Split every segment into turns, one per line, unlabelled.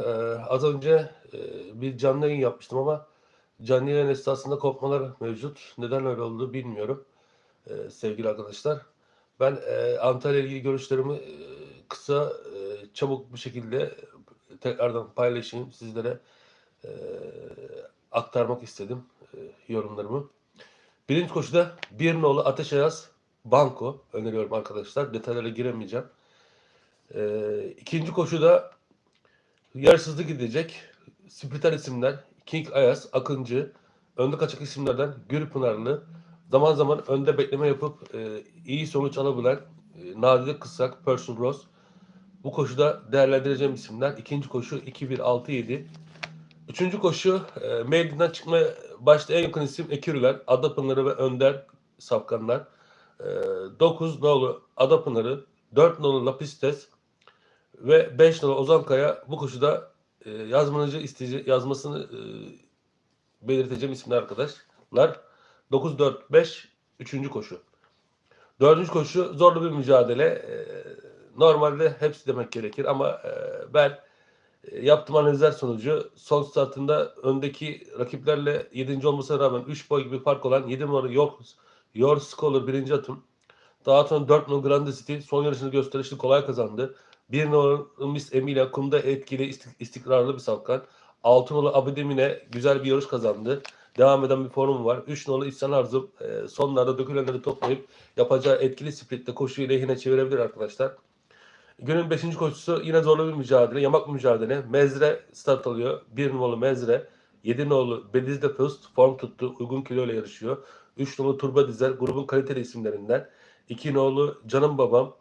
Ee, az önce e, bir canlı yayın yapmıştım ama canlı yayın esnasında kopmalar mevcut. Neden öyle oldu bilmiyorum ee, sevgili arkadaşlar. Ben e, Antalya ilgili görüşlerimi e, kısa, e, çabuk bir şekilde tekrardan paylaşayım sizlere e, aktarmak istedim e, yorumlarımı. Birinci koşuda bir nolu Ateş Ayaz Banko öneriyorum arkadaşlar. Detaylara giremeyeceğim. E, ikinci koşuda yarışsızlık gidecek. Sprinter isimler King Ayaz, Akıncı, önde kaçak isimlerden Gürpınarlı, zaman zaman önde bekleme yapıp e, iyi sonuç alabilen e, Nadide Kısrak, Person Ross. Bu koşuda değerlendireceğim isimler. İkinci koşu 2-1-6-7. Üçüncü koşu e, Meydan'dan çıkma başta en yakın isim Ekürüler, Adapınarı ve Önder Safkanlar. E, 9 nolu Adapınarı, 4 nolu Lapistes ve 5 nolu Ozan Kaya bu koşuda e, yazmanıcı isteyece yazmasını e, belirteceğim isimler arkadaşlar. 9-4-5 üçüncü koşu. Dördüncü koşu zorlu bir mücadele. E, normalde hepsi demek gerekir ama e, ben e, yaptığım analizler sonucu son startında öndeki rakiplerle 7. olmasına rağmen 3 boy gibi fark olan 7 numaralı York, York Scholar birinci atım. Daha sonra 4 numaralı Grande City son yarışını gösterişli kolay kazandı. 1 numaralı Miss Emilia kumda etkili istik- istikrarlı bir safkan. 6 numaralı Abidemine güzel bir yarış kazandı. Devam eden bir formu var. 3 numaralı İhsan Arzum e, sonlarda dökülenleri toplayıp yapacağı etkili splitte koşuyu lehine çevirebilir arkadaşlar. Günün 5. koşusu yine zorlu bir mücadele. Yamak bir mücadele. Mezre start alıyor. 1 numaralı Mezre. 7 numaralı Bedizde Fust form tuttu. Uygun kilo ile yarışıyor. 3 numaralı Turba Dizer grubun kaliteli isimlerinden. 2 numaralı Canım Babam.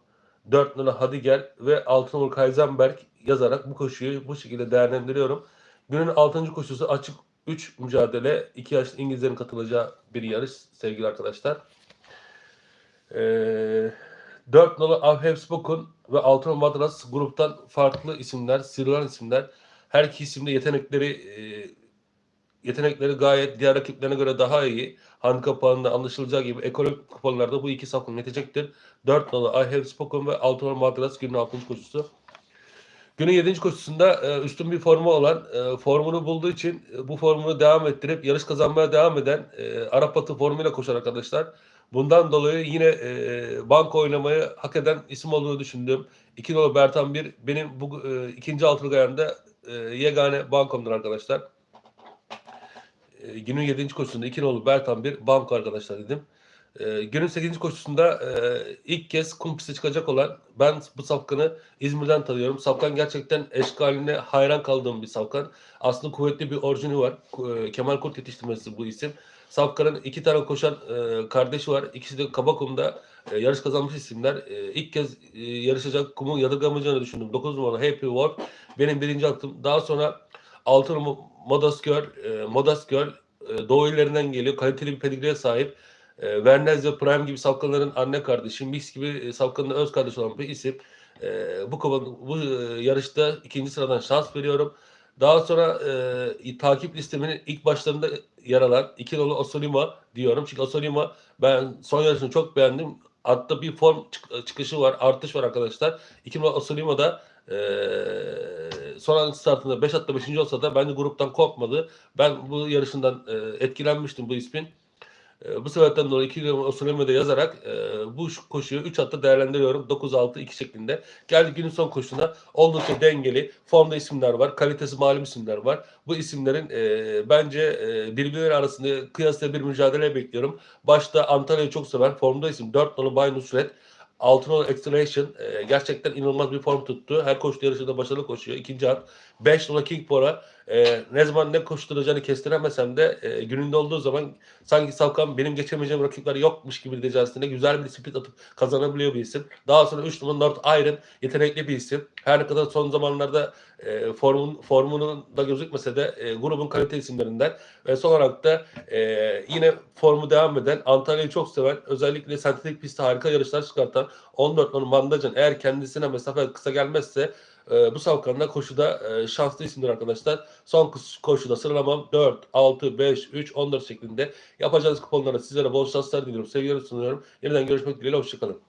4 numaralı Hadi Gel ve 6 numaralı Kaizenberg yazarak bu koşuyu bu şekilde değerlendiriyorum. Günün 6. koşusu açık 3 mücadele. 2 yaşlı İngilizlerin katılacağı bir yarış sevgili arkadaşlar. Ee, 4 nolu Avhevspokun ve 6 nolu Madras gruptan farklı isimler, sıyrılan isimler. Her iki isimde yetenekleri e, yetenekleri gayet diğer rakiplerine göre daha iyi. Handikap puanında anlaşılacağı gibi ekonomik kuponlarda bu iki safkan yetecektir. 4 nolu I Have Spoken ve 6 nolu Madras günün 6. koşusu. Günün 7. koşusunda e, üstün bir formu olan e, formunu bulduğu için e, bu formunu devam ettirip yarış kazanmaya devam eden e, Arap atı formuyla koşar arkadaşlar. Bundan dolayı yine e, banko oynamayı hak eden isim olduğunu düşündüm. 2 nolu Bertan 1 benim bu e, ikinci altılık ayağında e, yegane bankomdur arkadaşlar. E, günün 7. koşusunda 2 nolu Bertan 1 banko arkadaşlar dedim. E, günün 8. koşusunda e, ilk kez kum piste çıkacak olan ben bu safkanı İzmir'den tanıyorum. Safkan gerçekten eşkaline hayran kaldığım bir safkan. Aslında kuvvetli bir orijini var. E, Kemal Kurt yetiştirmesi bu isim. Safkan'ın iki tane koşan e, kardeşi var. İkisi de Kabakum'da e, yarış kazanmış isimler. E, ilk kez e, yarışacak kumu yadırgamayacağını düşündüm. 9 numaralı Happy World benim birinci attım. Daha sonra 6 numaralı Modas Girl, e, Modas Girl e, Doğu illerinden geliyor. Kaliteli bir pedigriye sahip. E, Vernez ve Prime gibi savkanların anne kardeşi, Mix gibi e, savkanın öz kardeşi olan bir isim. E, bu bu e, yarışta ikinci sıradan şans veriyorum. Daha sonra e, takip listemin ilk başlarında yer alan iki nolu Osolima diyorum. Çünkü Osolima ben son yarışını çok beğendim. Hatta bir form çık- çıkışı var, artış var arkadaşlar. İki nolu Osolima da e, son startında 5 hatta 5. olsa da bence gruptan kopmadı. Ben bu yarışından e, etkilenmiştim bu ismin. E, bu sebepten dolayı 2 Osuleme'de yazarak e, bu koşuyu 3 hatta değerlendiriyorum. 9-6-2 şeklinde. Geldik günün son koşusuna. Oldukça dengeli. Formda isimler var. Kalitesi malum isimler var. Bu isimlerin e, bence e, birbirleri arasında kıyasla bir mücadele bekliyorum. Başta Antalya'yı çok seven formda isim. 4 nolu Bay Nusret. 6 nolu Extraction e, gerçekten inanılmaz bir form tuttu. Her koşu yarışında başarılı koşuyor. İkinci at. 5 nolu King Bora. E, ne zaman ne koşturacağını kestiremesem de e, gününde olduğu zaman sanki Savkan benim geçemeyeceğim rakipler yokmuş gibi derecesinde güzel bir split atıp kazanabiliyor bir isim. Daha sonra 3 numaralı North Iron yetenekli bir isim. Her ne kadar son zamanlarda e, formun, formunun da gözükmese de e, grubun kalite isimlerinden. Ve son olarak da e, yine formu devam eden Antalya'yı çok seven özellikle sentetik pistte harika yarışlar çıkartan 14 numaralı Mandacan eğer kendisine mesafe kısa gelmezse e, bu savkanla koşuda e, şanslı isimdir arkadaşlar. Son koşuda sıralamam 4, 6, 5, 3, 14 şeklinde. Yapacağınız kuponlara sizlere bol şanslar diliyorum. Sevgilerimi sunuyorum. Yeniden görüşmek dileğiyle. Hoşçakalın.